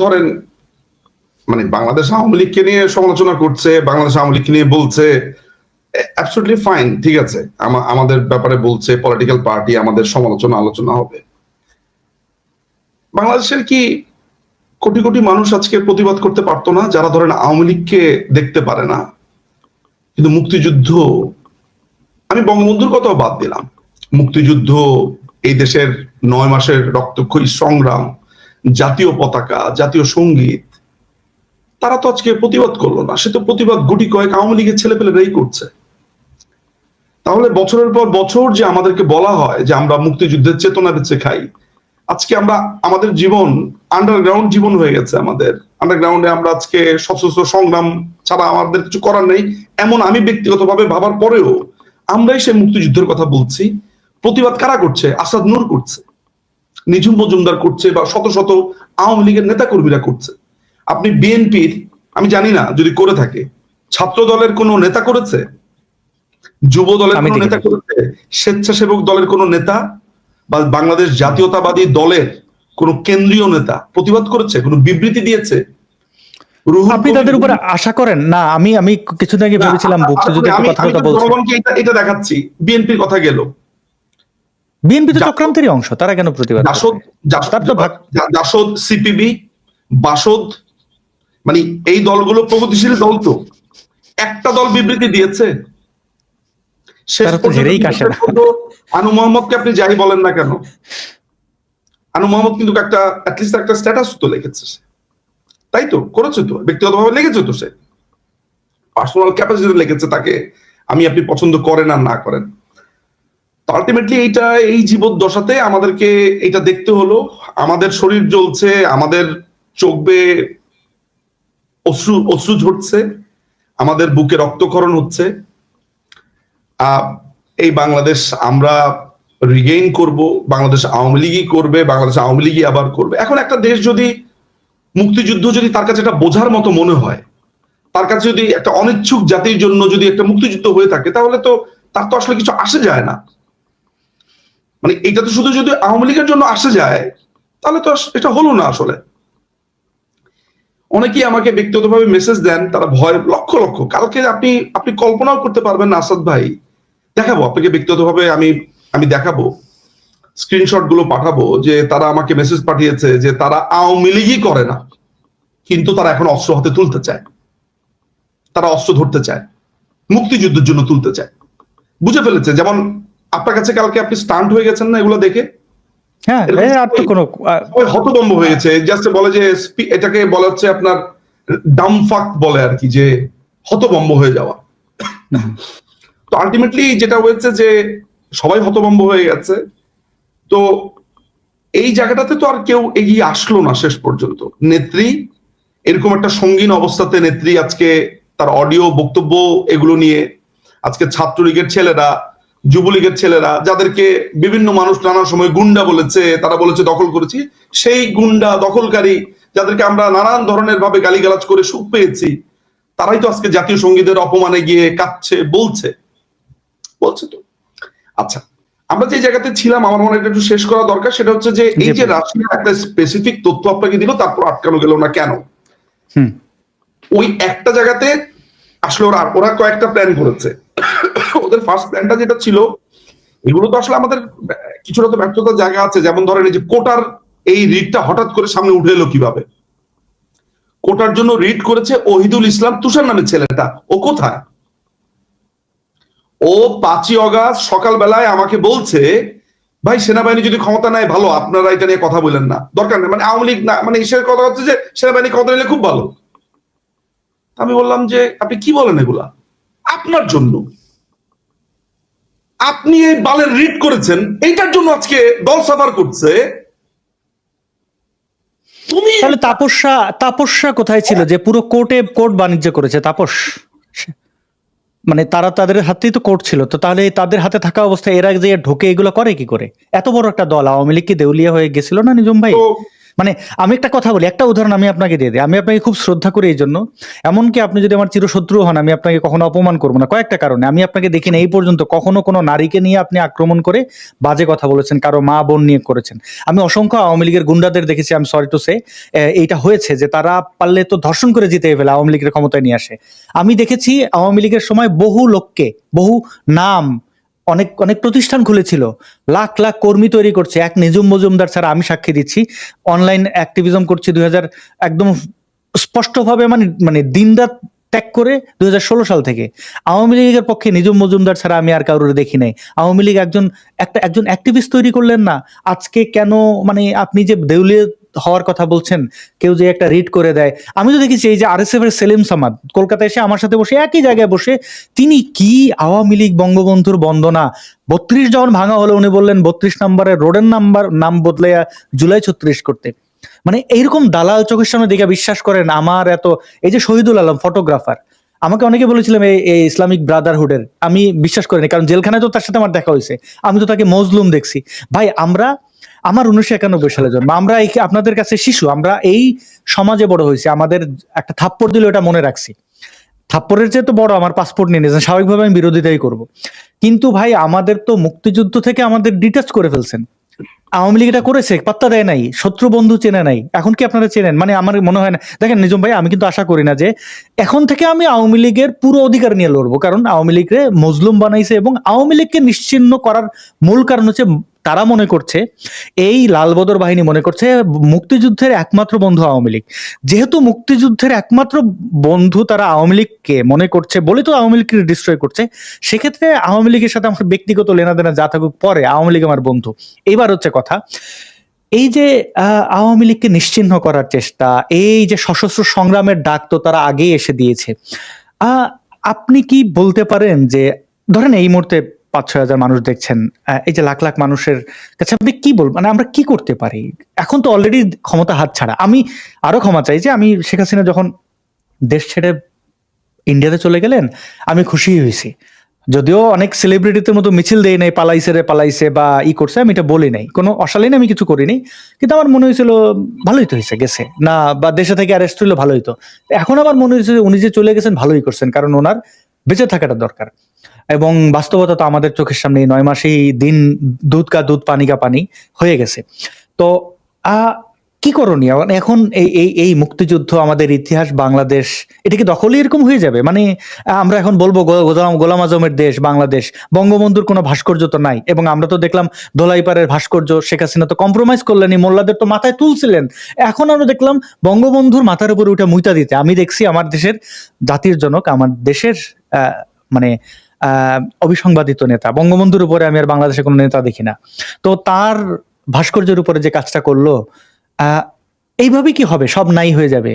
ধরেন মানে বাংলাদেশ আওয়ামী লীগকে নিয়ে সমালোচনা করছে, বাংলাদেশ আওয়ামী লীগকে নিয়ে বলছে অ্যাবসলিউটলি ফাইন ঠিক আছে। আমাদের ব্যাপারে বলছে পলিটিক্যাল পার্টি আমাদের সমালোচনা, আলোচনা হবে। বাংলাদেশের কি কোটি কোটি মানুষ আজকে প্রতিবাদ করতে পারতো না, যারা ধরেন আওয়ামী লীগকে দেখতে পারে না? কিন্তু মুক্তিযুদ্ধ, আমি বঙ্গবন্ধুর কথাও বাদ দিলাম। মুক্তিযুদ্ধ, এই দেশের নয় মাসের রক্তক্ষয়ী সংগ্রাম জাতীয় পতাকা, জাতীয় সংগীত, তারা তো আজকে প্রতিবাদ করল না। সে তো প্রতিবাদ গুটি কয়েক আওয়ামী লীগের ছেলেপেলেরাই করছে। তাহলে বছরের পর বছর যে আমাদেরকে বলা হয় যে আমরা মুক্তিযুদ্ধের চেতনা খাই, আজকে আমরা, আমাদের জীবন আন্ডারগ্রাউন্ড জীবন হয়ে গেছে আমাদের। আন্ডারগ্রাউন্ডে আমরা আজকে সশস্ত্র সংগ্রাম ছাড়া আমাদের কিছু করার নেই, এমন আমি ব্যক্তিগতভাবে ভাবার পরেও আমরাই সেই মুক্তিযুদ্ধের কথা বলছি। প্রতিবাদ কারা করছে? আসাদ নূর করছে। নিঝুম মজুমদার করছে বা শত শত আওয়ামী লীগের নেতা কর্মীরা করছে। আপনি বিএনপির আমি জানি না যদি করে থাকে ছাত্র দলের কোন নেতা করেছে? যুব দলের কোন নেতা করেছে? স্বেচ্ছাসেবক দলের কোন নেতা? বা বাংলাদেশ জাতীয়তাবাদী দলের কোন কেন্দ্রীয় নেতা প্রতিবাদ করেছে? কোন বিবৃতি দিয়েছে? আপনি তাদের উপরে আশা করেন? না আমি আমি কিছুদিন আগে ভেবেছিলাম মুক্তিযুদ্ধের কথা এটা দেখাচ্ছি। বিএনপির কথা গেল। বিএনপি তো চক্রান্তেরই অংশ তারা কেন প্রতিবাদ জাসদ সিপিবি বাসদ মানে এই দলগুলো প্রগতিশীল দল তো। একটা দল বিবৃতি দিয়েছে। আনু মোহাম্মদকে আপনি যাই বলেন না কেন? আনু মোহাম্মদ কিন্তু একটা অ্যাটলিস্ট একটা স্ট্যাটাস তো লিখেছে তাই তো করেছে তো ব্যক্তিগতভাবে লেগেছে তো সে। পার্সোনাল ক্যাপাসিটি লেগেছে তাকে আমি আপনি পছন্দ করেন আর না করেন। আলটিমেটলি এইটা, এই জীবদ্দশাতে আমাদেরকে এটা দেখতে হলো। আমাদের শরীর জ্বলছে, আমাদের চোখ বেয়ে অশ্রু অশ্রু ঝরছে, আমাদের বুকে রক্তক্ষরণ হচ্ছে। এই বাংলাদেশ আমরা রিগেইন করব, বাংলাদেশ আওয়ামী লীগই করবে, বাংলাদেশ আওয়ামী লীগই আবার করবে। এখন একটা দেশ যদি, মুক্তিযুদ্ধ যদি তার কাছে এটা বোঝার মতো মনে হয়, তার কাছে যদি একটা অনিচ্ছুক জাতির জন্য যদি একটা মুক্তিযুদ্ধ হয়ে থাকে, তাহলে তো তার তো আসলে কিছু আসে যায় না। মানে এটা তো শুধু যদি আওয়ামী লীগের জন্য আসে যায়, তাহলে তো এটা হলো না আসলে। অনেকেই আমাকে ব্যক্তিগতভাবে মেসেজ দেন, তারা ভয়, লক্ষ লক্ষ। কালকে আপনি আপনি কল্পনাও করতে পারবেন না, আসাদ ভাই। দেখাবো, আপনাকে ব্যক্তিগতভাবে আমি আমি দেখাবো। স্ক্রিনশটগুলো পাঠাবো যে তারা আমাকে মেসেজ পাঠিয়েছে যে তারা আওয়ামী লীগই করে না, কিন্তু তারা এখন অস্ত্র হাতে তুলতে চায়। তারা অস্ত্র ধরতে চায়, মুক্তিযুদ্ধের জন্য তুলতে চায়। বুঝে ফেলেছে, যেমন আপনার কাছে কালকে আপনি স্টান্ট হয়ে গেছেন না এগুলো দেখে? হ্যাঁ আর তো কোনো হয়ে গেছে। জাস্ট বলে যে এটাকে বলা হচ্ছে আপনার ডামফাক বলে আর কি যে হতভম্ব হয়ে যাওয়া। তো আলটিমেটলি যেটা হয়েছে যে সবাই হতভম্ব হয়ে গেছে। তো এই জায়গাটাতে তো আর কেউ এগিয়ে আসলো না শেষ পর্যন্ত। নেত্রী এরকম একটা সঙ্গীন অবস্থাতে নেত্রী আজকে তার অডিও বক্তব্য এগুলো নিয়ে আজকে ছাত্রলীগের ছেলেরা যুবলীগের ছেলেরা যাদেরকে বিভিন্ন মানুষ নানা সময় গুন্ডা বলেছে তারা বলেছে দখল করেছি সেই গুন্ডা দখলকারী যাদেরকে আমরা নানান ধরনের ভাবে গালিগালাজ করে সুখ পেয়েছি তারাই তো আজকে জাতীয় সঙ্গীতের অপমানে গিয়ে কাঁদছে বলছে। বলছে তো। আচ্ছা আমরা যে জায়গাতে ছিলাম আমার মনে হয় এটা একটু শেষ করা দরকার সেটা হচ্ছে যে এই যে। রাশিয়া একটা স্পেসিফিক তথ্য আপনাকে দিল তারপর আটকানো গেল না কেন? হুম। ওই একটা জায়গাতে আসলে ওরা ওরা কয়েকটা প্ল্যান করেছে। ওদের ফার্স্ট প্ল্যানটা যেটা ছিল, এগুলো তো আসলে আমাদের, কিছুটা তো ব্যর্থতার জায়গা আছে। যেমন ধরেন এই যে কোটার এই রিডটা হঠাৎ করে সামনে উঠে এলো কীভাবে? কোটার জন্য রিড করেছে ওহিদুল ইসলাম তুষার নামের ছেলেটা। ও কোথায়? ও পাঁচই অগাস্ট সকালবেলায় আমাকে বলছে, ভাই, সেনাবাহিনী যদি ক্ষমতা নেয়, ভালো। আপনারা এটা নিয়ে কথা বলেন না। দরকার নেই। মানে আওয়ামী লীগ না মানে ইসের কথা হচ্ছে যে, সেনাবাহিনী ক্ষমতা নিলে খুব ভালো। আমি বললাম যে, আপনি কি বলেন এগুলা? আপনার জন্য। আপনি এই বালের রিড করেছেন এইটার জন্য আজকে দল সাফার করছে। তুমি তাহলে তাপস্যা তাপস্যা কোথায় ছিল? যে পুরো কোর্টে কোর্ট বাণিজ্য করেছে তাপস? মানে তারা তাদের হাতেই তো কোর্ট ছিল তো তাহলে তাদের হাতে থাকা অবস্থায় এরা যে ঢোকে এগুলো করে কি করে? এত বড় একটা দল আওয়ামী লীগ কি দেউলিয়া হয়ে গেছিল না নিজম ভাই? মানে আমি একটা কথা বলি, একটা উদাহরণ আমি আপনাকে দিয়ে দিই। আমি আপনাকে খুব শ্রদ্ধা করি এই জন্য। এমনকি আপনি যদি আমার চিরশত্রু হন, আমি আপনাকে কখনো অপমান করব না। কয়েকটা কারণে। আমি আপনাকে দেখি না এই পর্যন্ত কখনো কোনো নারীকে নিয়ে আপনি আক্রমণ করে বাজে কথা বলেছেন, কারও মা বোন নিয়ে করেছেন। আমি অসংখ্য আওয়ামী লীগের গুন্ডাদের দেখেছি আমি সরি টু সে এইটা হয়েছে যে তারা পারলে তো ধর্ষণ করে জিতে ফেলে আওয়ামী লীগের ক্ষমতায় নিয়ে আসে। আমি দেখেছি আওয়ামী লীগের সময় বহু লোককে, বহু নাম অনেক অনেক প্রতিষ্ঠান খুলেছিল। লাখ লাখ কর্মী তৈরি করছে। এক নিজুম মজুমদার ছাড়া আমি সাক্ষী দিচ্ছি। অনলাইন অ্যাক্টিভিজম করছি দুই হাজার একদম স্পষ্টভাবে মানে মানে দিনরাত ত্যাগ করে দুই হাজার ষোলো সাল থেকে। আওয়ামী লীগের পক্ষে নিজুম মজুমদার ছাড়া আমি আর কারোর দেখি নাই। আওয়ামী লীগ একজন, একটা, একজন অ্যাক্টিভিস্ট তৈরি করলেন না। আজকে কেন মানে আপনি যে দেউলিয়া হওয়ার কথা বলছেন, কেউ যে একটা রিড করে দেয়। আমি তো দেখেছি এই যে আরএসএফ এর সেলিম সামাদ, কলকাতায় এসে আমার সাথে বসে, একই জায়গায় বসে তিনি কি আওয়ামী লীগ বঙ্গবন্ধুর বন্দনা, বত্রিশ যখন ভাঙা হলো, উনি বললেন বত্রিশ নম্বরের রোডের নাম্বার, নাম বদলে জুলাই ছত্রিশ করতে। মানে এইরকম দালাল চোখের সামনে দেখে বিশ্বাস করেন আমার এত, এই যে শহীদুল আলম ফটোগ্রাফার আমাকে অনেকে বলেছিলাম এই এই ইসলামিক ব্রাদারহুডের, আমি বিশ্বাস করিনি, কারণ জেলখানায় তো তার সাথে আমার দেখা হয়েছে, আমি তো তাকে মজলুম দেখছি। ভাই, আমরা আমার উনিশশো একানব্বই সালে জন্ম। আমরা এই আপনাদের কাছে শিশু, আমরা এই সমাজে বড় হয়েছি, আমাদের একটা থাপ্পড় দিলে ওটা মনে রাখছি। থাপ্পড়ের চেয়ে তো বড় আমার পাসপোর্ট নিয়ে নিয়েছেন, স্বাভাবিকভাবে আমি বিরোধিতাই করব। কিন্তু ভাই, আমাদের তো মুক্তিযুদ্ধ থেকে আমাদের ডিটাচ করে ফেলছেন। আওয়ামী লীগ এটা করেছে, পাত্তা দেয় নাই, শত্রু বন্ধু চেনে নাই, এখন কি আপনারা চেনেন? মানে আমার মনে হয় না, দেখেন নিজম ভাই, আমি কিন্তু আশা করি না যে এখন থেকে আমি আওয়ামী লীগের পুরো অধিকার নিয়ে লড়বো, কারণ আওয়ামী লীগরে মজলুম বানাইছে এবং আওয়ামী লীগকে নিশ্চিন্ন করার মূল কারণ হচ্ছে তারা মনে করছে, এই লালবদর বাহিনী মনে করছে মুক্তিযুদ্ধের একমাত্র বন্ধু আওয়ামী লীগ। যেহেতু মুক্তিযুদ্ধের একমাত্র বন্ধু তারা আওয়ামী লীগকে মনে করছে, বলে তো আওয়ামী লীগকে ডিস্ট্রয় করছে, সেক্ষেত্রে আওয়ামী লীগের সাথে আমার ব্যক্তিগত লেনাদেনা যা থাকুক, পরে আওয়ামী লীগ আমার বন্ধু। এবার হচ্ছে কথা, এই যে আওয়ামী লীগকে নিশ্চিহ্ন করার চেষ্টা, এই যে সশস্ত্র সংগ্রামের ডাক তো তারা আগেই এসে দিয়েছে আপনি কি বলতে পারেন যে, ধরেন এই মুহূর্তে পাঁচ ছয় হাজার মানুষ দেখছেন এই যে লাখ লাখ মানুষের কাছে আপনি কি বল মানে আমরা কি করতে পারি? এখন তো অলরেডি ক্ষমতা হাত ছাড়া। আমি আরও ক্ষমা চাই যে আমি শেখ হাসিনা যখন দেশ ছেড়ে ইন্ডিয়াতে চলে গেলেন, আমি খুশি হয়েছি। যদিও অনেক সেলিব্রিটিদের মতো মিছিল দেয় নাই, পালাইছে রে, পালাইছে বা ই করছে, আমি এটা বলি নাই। কোনো অশালীন আমি কিছু করিনি, কিন্তু আমার মনে হয়েছিল ভালোই তো হয়েছে, গেছে। না, বা দেশে থেকে অ্যারেস্ট হইল ভালোই তো এখন আমার মনে হয়েছে উনি যে চলে গেছেন, ভালোই করছেন, কারণ ওনার বেঁচে থাকাটা দরকার। এবং বাস্তবতা তো আমাদের চোখের সামনে নয় মাসেই দিন দুধ কা দুধ পানি কা পানি হয়ে গেছে। তো আহ, কি করণীয়? মানে এখন এই এই এই মুক্তিযুদ্ধ আমাদের ইতিহাস বাংলাদেশ এটা কি দখলই এরকম হয়ে যাবে? মানে আমরা এখন বলব গোলাম আজমের দেশ বাংলাদেশ বঙ্গবন্ধুর কোনো ভাস্কর্য তো নাই। এবং আমরা তো দেখলাম দোলাইপাড়ের ভাস্কর্য শেখ হাসিনা তো কম্প্রোমাইজ করলেনি মোল্লাদের তো মাথায় তুলছিলেন। এখন আমরা দেখলাম বঙ্গবন্ধুর মাথার উপরে উঠে মুইতা দিতে। আমি দেখছি আমার দেশের জাতির জনক আমার দেশের মানে অবিসংবাদিত নেতা। বঙ্গবন্ধুর উপরে আমি আর বাংলাদেশে কোনো নেতা দেখি না। তো তার ভাস্কর্যের উপরে যে কাজটা করল এইভাবে কি হবে? সব নাই হয়ে যাবে।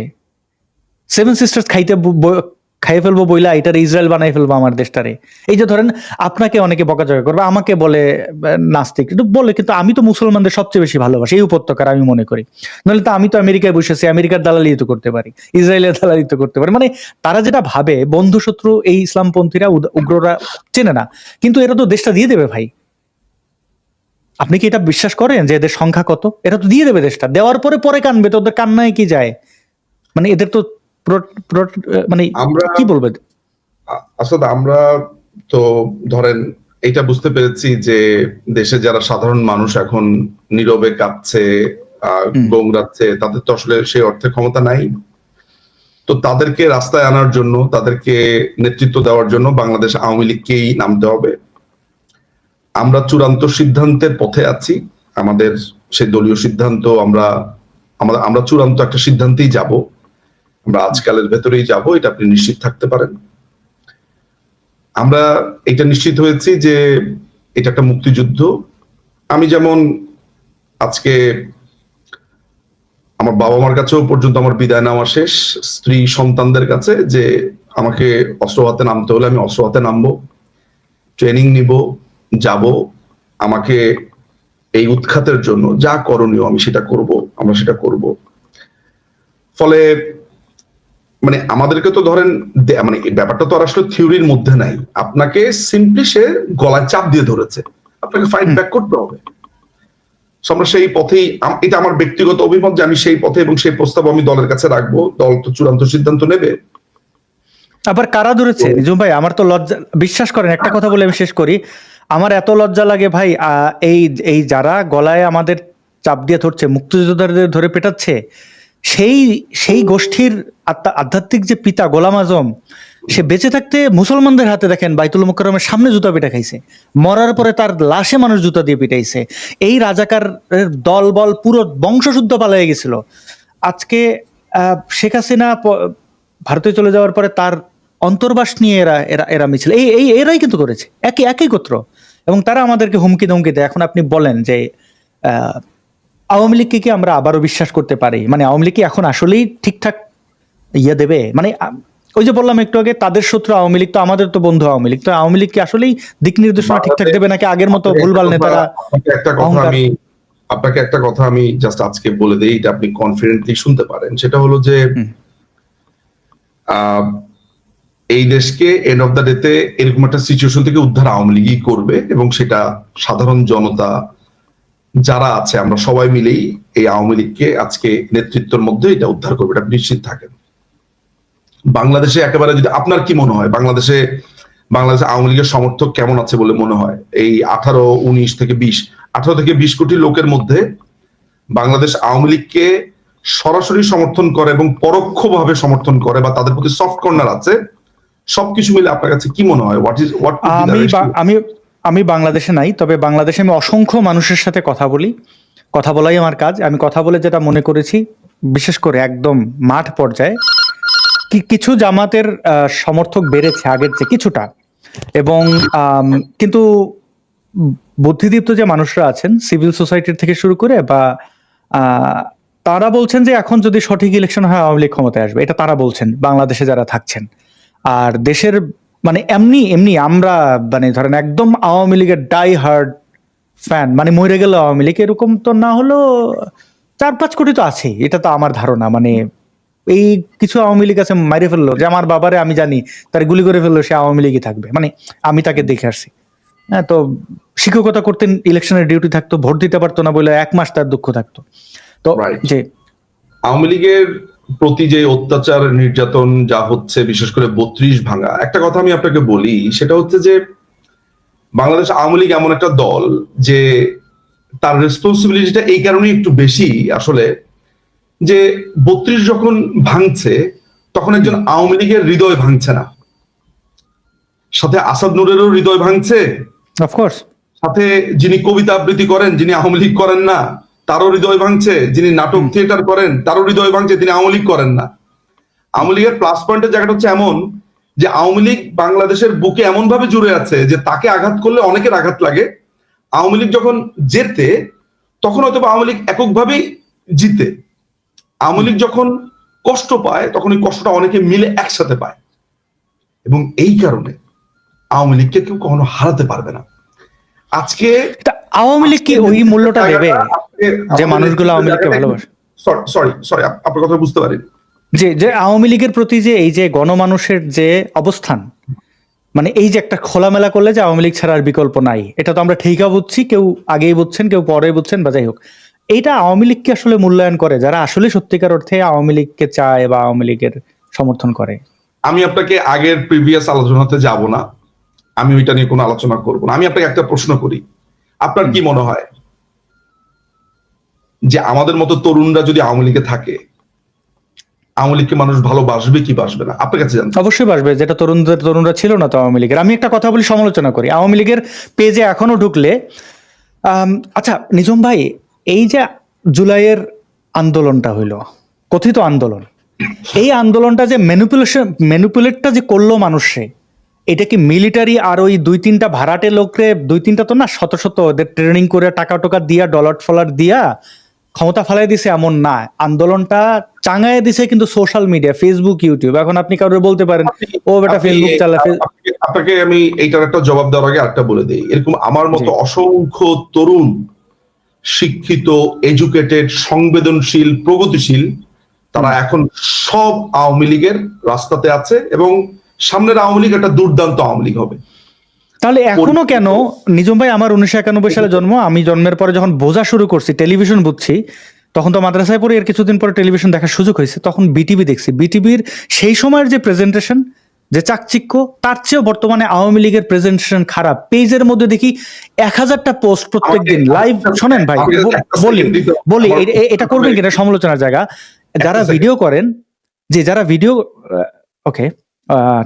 সেভেন সিস্টার্স খাইতে খাইয়ে ফেলব বইলা, এটার ইসরায়েল বানাই ফেলব আমার দেশটারে। এই যে ধরেন, আপনাকে অনেকে বকাঝকা করবে, আমাকে বলে নাস্তিক। কিন্তু বলে, কিন্তু আমি তো মুসলমানদের সবচেয়ে বেশি ভালোবাসি, এই উপত্যকার আমি মনে করি। নাহলে তো আমি তো আমেরিকায় বসেছি, আমেরিকার দালালি তো করতে পারি, ইসরায়েলের দালালি তো করতে পারি। মানে তারা যেটা ভাবে বন্ধু শত্রু এই ইসলামপন্থীরা উগ্ররা চেনে না। কিন্তু এরা তো দেশটা দিয়ে দেবে ভাই। আপনি কি এটা বিশ্বাস করেন যে এদের সংখ্যা কত? এরা তো দিয়ে দেবে দেশটা। দেওয়ার পরে পরে কানবে, তো ওদের কান্নায় কি যায়? মানে এদের তো মানে আমরা কি বলবে? আসলে আমরা তো ধরেন এটা বুঝতে পেরেছি যে দেশে যারা সাধারণ মানুষ এখন নীরবে কাঁপছে হুম। গোংরাচ্ছে তাদের তো আসলে সেই অর্থে ক্ষমতা নাই। তো তাদেরকে রাস্তায় আনার জন্য তাদেরকে নেতৃত্ব দেওয়ার জন্য বাংলাদেশ আওয়ামী লীগকেই নামতে হবে। আমরা চূড়ান্ত সিদ্ধান্তের পথে আছি। আমাদের সেই দলীয় সিদ্ধান্ত আমরা আমরা আমরা চূড়ান্ত একটা সিদ্ধান্তেই যাব। আমরা আজকালের ভেতরেই যাব, এটা আপনি নিশ্চিত থাকতে পারেন। আমরা এটা নিশ্চিত হয়েছি যে এটা একটা মুক্তিযুদ্ধ। আমি যেমন আজকে আমার বাবা মার কাছেও পর্যন্ত আমার বিদায় নেওয়া শেষ, স্ত্রী সন্তানদের কাছে যে আমাকে অস্ত্র হাতে নামতে হলে আমি অস্ত্র হাতে নামবো, ট্রেনিং নিব, যাব, আমাকে এই উৎখাতের জন্য যা করণীয় আমি সেটা করব, আমরা সেটা করব। ফলে মানে আমাদেরকে তো ধরেন মানে ব্যাপারটা তো আর আসলে থিওরির মধ্যে নাই। আপনাকে সিম্পলি সে গলায় চাপ দিয়ে ধরেছে। আপনাকে ফাইট ব্যাক করতে হবে। আমরা সেই পথেই এটা আমার ব্যক্তিগত অভিমত যে আমি সেই পথে এবং সেই প্রস্তাব আমি দলের কাছে রাখব। দল তো চূড়ান্ত সিদ্ধান্ত নেবে। আবার কারা ধরেছে? নিজুম ভাই আমার তো লজ্জা বিশ্বাস করেন একটা কথা বলে আমি শেষ করি। আমার এত লজ্জা লাগে ভাই আহ, এই এই যারা গলায় আমাদের চাপ দিয়ে ধরছে মুক্তিযোদ্ধাদের ধরে পেটাচ্ছে সেই সেই গোষ্ঠীর আধ্যাত্মিক যে পিতা গোলাম আজম, সে বেঁচে থাকতে মুসলমানদের হাতে দেখেন বাইতুল মুকরমের সামনে জুতা পিটা খাইছে মরার পরে তার লাশে মানুষ জুতা দিয়ে পিটাইছে এই রাজাকার দল বল পুরো বংশশুদ্ধ পালিয়ে গেছিল। আজকে শেখ হাসিনা ভারতে চলে যাওয়ার পরে তার অন্তর্বাস নিয়ে এরা এরা এরা মিছিল। এই এই, এরাই কিন্তু করেছে। একই একই গোত্র। এবং তারা আমাদেরকে হুমকি ধমকি দেয়। এখন আপনি বলেন যে আওয়ামী লীগকে কি আমরা আবারও বিশ্বাস করতে পারি? মানে আওয়ামী লীগ কি এখন আসলেই ঠিকঠাক ইয়ে দেবে? মানে ওই যে বললাম একটু আগে তাদের শত্রু আওয়ামী লীগ তো আমাদের তো বন্ধু আওয়ামী লীগ তো আওয়ামী লীগ কি আসলেই দিক নির্দেশনা ঠিকঠাক দেবে নাকি আগের মতো ভুলভাল নেতারা একটা কথা আমি আপনাকে একটা কথা আমি জাস্ট আজকে বলে দেই এটা আপনি কনফিডেন্টলি শুনতে পারেন। সেটা হলো যে এই দেশকে এন্ড অফ দ্য ডেতে এরকম একটা সিচুয়েশন থেকে উদ্ধার আওয়ামী লীগই করবে এবং সেটা সাধারণ জনতা যারা আছে আমরা সবাই মিলেই এই আওয়ামী লীগকে আজকে নেতৃত্বের মধ্যে এটা উদ্ধার করবে এটা নিশ্চিত থাকেন। বাংলাদেশে একেবারে যদি আপনার কি মনে হয় বাংলাদেশে বাংলাদেশে আওয়ামী লীগের সমর্থক কেমন আছে বলে মনে হয়? এই আঠারো উনিশ থেকে বিশ আঠারো থেকে বিশ কোটি লোকের মধ্যে বাংলাদেশ আওয়ামী লীগকে সরাসরি সমর্থন করে এবং পরোক্ষভাবে সমর্থন করে বা তাদের প্রতি সফট কর্নার আছে সবকিছু মিলে আপনার কাছে কি মনে হয়? হোয়াট ইজ হোয়াট আমি আমি আমি বাংলাদেশে নাই, তবে বাংলাদেশে আমি অসংখ্য মানুষের সাথে কথা বলি। কথা বলাই আমার কাজ। আমি কথা বলে যেটা মনে করেছি, বিশেষ করে একদম মাঠ পর্যায়ে, কি, কিছু জামাতের সমর্থক বেড়েছে আগের চেয়ে কিছুটা। এবং কিন্তু বুদ্ধিদীপ্ত যে মানুষরা আছেন, সিভিল সোসাইটির থেকে শুরু করে বা তারা বলছেন যে এখন যদি সঠিক ইলেকশন হয়, আওয়ামী লীগ ক্ষমতায় আসবে। এটা তারা বলছেন, বাংলাদেশে যারা থাকছেন। আর দেশের মানে এমনি এমনি আমরা মানে ধরেন একদম আওয়ামী লীগের ডাই হার্ড ফ্যান মানে মরে গেল আওয়ামী লীগ এরকম তো না হলেও চার পাঁচ কোটি তো আছে এটা তো আমার ধারণা মানে এই কিছু আওয়ামী লীগ আছে মারে ফেলল যে আমার বাবারে আমি জানি তার গুলি করে ফেলল সে আওয়ামী লীগই থাকবে মানে আমি তাকে দেখে আসছি। হ্যাঁ তো শিক্ষকতা করতেন ইলেকশনের ডিউটি থাকতো ভোট দিতে পারতো না বলে এক মাস তার দুঃখ থাকতো। তো যে আওয়ামী লীগের প্রতি যে অত্যাচার নির্যাতন যা হচ্ছে বিশেষ করে বত্রিশ ভাঙা একটা কথা আমি আপনাকে বলি সেটা হচ্ছে যে বাংলাদেশ আওয়ামী লীগ এমন একটা দল যে তার রেসপন্সিবিলিটিটা এই কারণেই একটু বেশি আসলে যে বত্রিশ যখন ভাঙছে তখন একজন আওয়ামী লীগের হৃদয় ভাঙছে না। সাথে আসাদ নুরেরও হৃদয় ভাঙছে। সাথে যিনি কবিতা আবৃত্তি করেন যিনি আওয়ামী লীগ করেন না তারও হৃদয় ভাঙছে যিনি নাটক থিয়েটার করেন তারও হৃদয় ভাঙছে তিনি আওয়ামী লীগ করেন না। আওয়ামী লীগের প্লাস পয়েন্টের জায়গাটা হচ্ছে এমন যে আওয়ামী লীগ বাংলাদেশের বুকে এমন ভাবে জুড়ে আছে যে তাকে আঘাত করলে অনেকের আঘাত লাগে। আওয়ামী লীগ যখন জেতে তখন হয়তো আওয়ামী লীগ এককভাবেই জিতে। আওয়ামী লীগ যখন কষ্ট পায় তখন ওই কষ্টটা অনেকে মিলে একসাথে পায়। এবং এই কারণে আওয়ামী লীগকে কেউ কখনো হারাতে পারবে না। আজকে আওয়ামী লীগ কি ওই মূল্যটা দেবে যে মানুষগুলো আওয়ামী লীগকে ভালোবাসে। সরি সরি আপনার কথা বুঝতে পারি যে যে আওয়ামী লীগের প্রতি যে এই যে গণমানুষের যে অবস্থান মানে এই যে একটা খোলামেলা করলে যে আওয়ামী লীগ ছাড়ার বিকল্প নাই এটা তো আমরা ঠিকা বুঝছি কেউ আগেই বুঝছেন কেউ পরে বুঝছেন বা যাই হোক। এইটা আওয়ামী লীগকে আসলে মূল্যায়ন করে যারা আসলে সত্যিকার অর্থে আওয়ামী লীগকে চায় বা আওয়ামী লীগের সমর্থন করে। আমি আপনাকে আগের প্রিভিয়াস আলোচনাতে যাব না। আমি ওইটা নিয়ে কোনো আলোচনা করব না। আমি আপনাকে একটা প্রশ্ন করি। আপনার কি মনে হয়? যে আমাদের মতো তরুণরা যদি আওয়ামী লীগে থাকে, আওয়ামী মানুষ ভালোবাসবে কি বাসবে না? আপনার কাছে জানতে অবশ্যই বাসবে, যেটা তরুণদের, তরুণরা ছিল না তো আওয়ামী লীগের। আমি একটা কথা বলি, সমালোচনা করি। আওয়ামী লীগের পেজে এখনও ঢুকলে আচ্ছা নিজম ভাই, এই যে জুলাইয়ের আন্দোলনটা হইল, কথিত আন্দোলন, এই আন্দোলনটা যে ম্যানিপুলেশন ম্যানিপুলেটটা যে করল মানুষে এটা কি মিলিটারি আর ওই দুই তিনটা ভাড়াটে লোকরে দুই তিনটা তো না শত শত ওদের ট্রেনিং করে টাকা টোকা দিয়া ডলার ফলার দিয়া ক্ষমতা ফেলাই দিছে এমন না। আন্দোলনটা চাঙায় দিছে কিন্তু সোশ্যাল মিডিয়া ফেসবুক ইউটিউব এখন আপনি কারোর বলতে পারেন ও বেটা ফেসবুক চালা আপনাকে- আমি এইটার একটা জবাব দেওয়ার আগে আরেকটা বলে দিই। এরকম আমার মতো অসংখ্য তরুণ শিক্ষিত এডুকেটেড সংবেদনশীল প্রগতিশীল তারা এখন সব আওয়ামী লীগের রাস্তাতে আছে এবং সামনের আওয়ামী লীগ একটা দুর্দান্ত আওয়ামী লীগ হবে। তাহলে এখনও কেন? নিজম ভাই আমার উনিশশো একানব্বই সালে জন্ম আমি জন্মের পরে যখন বোঝা শুরু করছি টেলিভিশন বুঝছি তখন তো মাদ্রাসায় পড়ে এর কিছুদিন পরে টেলিভিশন দেখার সুযোগ হয়েছে তখন বিটিভি দেখছি। বিটিভির সেই সময়ের যে প্রেজেন্টেশন যে চাকচিক্য তার চেয়েও বর্তমানে আওয়ামী লীগের প্রেজেন্টেশন খারাপ। পেজের মধ্যে দেখি এক হাজারটা পোস্ট প্রত্যেক দিন। লাইভ শোনেন ভাই বলি বলি এটা করবেন কিনা সমালোচনার জায়গা? যারা ভিডিও করেন যে যারা ভিডিও ওকে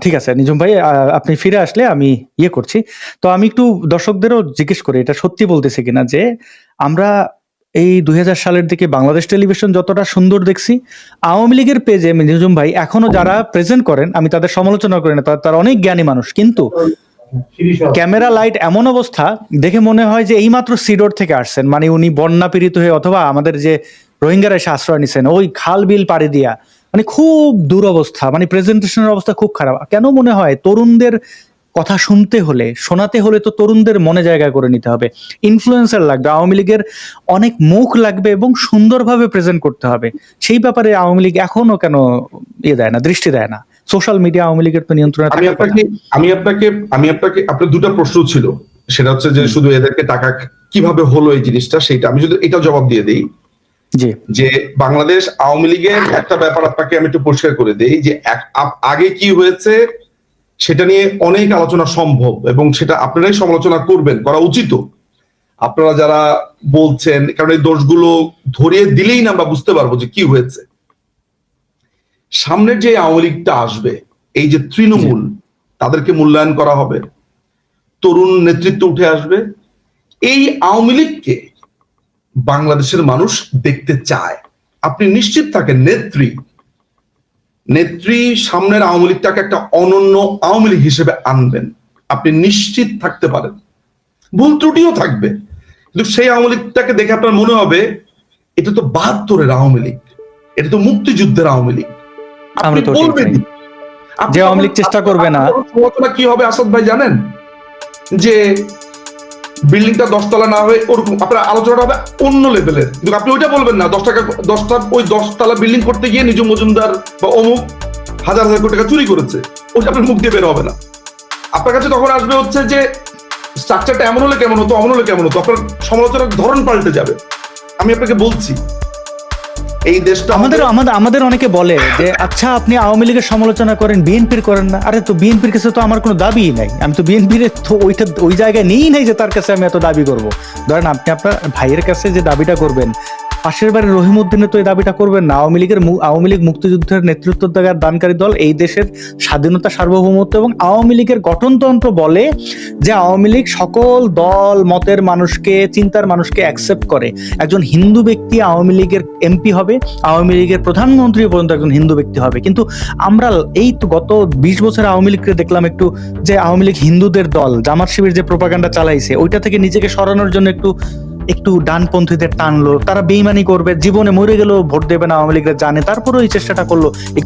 ঠিক আছে নিজম ভাই আপনি ফিরে আসলে আমি ইয়ে করছি। তো আমি একটু দর্শকদেরও জিজ্ঞেস করি, এটা সত্যি বলতেছে কিনা যে আমরা এই দুই হাজার সালের দিকে বাংলাদেশ টেলিভিশন যতটা সুন্দর দেখছি, আওয়ামী লীগের পেজে নিজম ভাই, এখনও যারা প্রেজেন্ট করেন, আমি তাদের সমালোচনা করি না, তারা- তারা অনেক জ্ঞানী মানুষ, কিন্তু ক্যামেরা লাইট এমন অবস্থা, দেখে মনে হয় যে এইমাত্র সিডোর থেকে আসছেন। মানে উনি বন্যা পীড়িত হয়ে অথবা আমাদের যে রোহিঙ্গারা এসে আশ্রয় নিছেন, ওই খাল বিল পাড়ি দিয়া মানে খুব দুরবস্থা মানে প্রেজেন্টেশনের অবস্থা খুব খারাপ। কেন মনে হয়? তরুণদের কথা শুনতে হলে শোনাতে হলে তো তরুণদের মনে জায়গা করে নিতে হবে। ইনফ্লুয়েন্সার লাগবে আওয়ামী লীগের অনেক মুখ লাগবে এবং সুন্দরভাবে প্রেজেন্ট করতে হবে। সেই ব্যাপারে আওয়ামী লীগ এখনও কেন ইয়ে দেয় না দৃষ্টি দেয় না? সোশ্যাল মিডিয়া আওয়ামী লীগের তো নিয়ন্ত্রণে আমি আপনাকে আমি আপনাকে আমি আপনাকে আপনার দুটো প্রশ্ন ছিল। সেটা হচ্ছে যে শুধু এদেরকে টাকা কীভাবে হলো এই জিনিসটা সেটা আমি যদি এটা জবাব দিয়ে দিই। যে বাংলাদেশ আওয়ামী লীগের একটা ব্যাপার আপনাকে আমি একটু পরিষ্কার করে দেই যে আগে কি হয়েছে সেটা নিয়ে অনেক আলোচনা সম্ভব এবং সেটা আপনারাই সমালোচনা করবেন করা উচিত। আপনারা যারা বলছেন কারণ এই দোষগুলো ধরিয়ে দিলেই না আমরা বুঝতে পারব যে কি হয়েছে। সামনের যে আওয়ামী লীগটা আসবে এই যে তৃণমূল তাদেরকে মূল্যায়ন করা হবে তরুণ নেতৃত্ব উঠে আসবে এই আওয়ামী লীগকে বাংলাদেশের মানুষ দেখতে চায়। আপনি নিশ্চিত থাকেন নেত্রী নেত্রী সামনের আওয়ামী লীগটাকে একটা অনন্য আওয়ামী লীগ হিসেবে আনবেন। আপনি নিশ্চিত থাকতে পারেন। ভুল ত্রুটিও থাকবে। কিন্তু সেই আওয়ামী লীগটাকে দেখে আপনার মনে হবে এটা তো বাহাত্তরের আওয়ামী লীগ এটা তো মুক্তিযুদ্ধের আওয়ামী লীগ। আপনি বলবেন যে আওয়ামী লীগ চেষ্টা করবে না। কি হবে আসাদ ভাই জানেন? যে বিল্ডিংটা দশতলা না হয়ে ওরকম আপনার আলোচনাটা হবে অন্য লেভেলের। কিন্তু আপনি ওইটা বলবেন না দশ টাকা দশটা, ওই দশতলা বিল্ডিং করতে গিয়ে নিজ মজুমদার বা অমুক হাজার হাজার কোটি টাকা চুরি করেছে, ওইটা আপনার মুখ দিয়ে বের হবে না। আপনার কাছে তখন আসবে হচ্ছে যে স্ট্রাকচারটা এমন হলে কেমন হতো, অমন হলে কেমন হতো, আপনার সমালোচনার ধরন পাল্টে যাবে। আমি আপনাকে বলছি এই দেশটা আমাদের আমাদের আমাদের অনেকে বলে যে আচ্ছা আপনি আওয়ামী লীগের সমালোচনা করেন, বিএনপির করেন না। আরে, তো বিএনপির কাছে তো আমার কোনো দাবিই নাই। আমি তো বিএনপির ওইটা, ওই জায়গায় নেই নাই যে তার কাছে আমি এত দাবি করব। ধরেন আপনি আপনার ভাইয়ের কাছে যে দাবিটা করবেন পাশের বাড়ির রহিমউদ্দিনে তো এই দাবিটা করবেন না। আওয়ামী লীগের আওয়ামী লীগ মুক্তিযুদ্ধের নেতৃত্ব দেওয়ার দানকারী দল এই দেশের স্বাধীনতা সার্বভৌমত্ব এবং আওয়ামী লীগের গঠনতন্ত্র বলে যে আওয়ামী লীগ সকল দল, মতের মানুষকে, চিন্তার মানুষকে অ্যাকসেপ্ট করে। একজন হিন্দু ব্যক্তি আওয়ামী লীগের এমপি হবে, আওয়ামী লীগের প্রধানমন্ত্রী পর্যন্ত একজন হিন্দু ব্যক্তি হবে। কিন্তু আমরা এই তো গত বিশ বছর আওয়ামী লীগকে দেখলাম একটু যে আওয়ামী লীগ হিন্দুদের দল, জামাত শিবির যে প্রোপাগান্ডা চালাইছে, ওইটা থেকে নিজেকে সরানোর জন্য একটু একটু ডানপন্থীদের টানলো, তারা বেইমানি করবে, জীবনে মরে গেলেও ভোট দেবে না, আওয়ামী লীগের জানে তারপরে ওই চেষ্টাটা করল।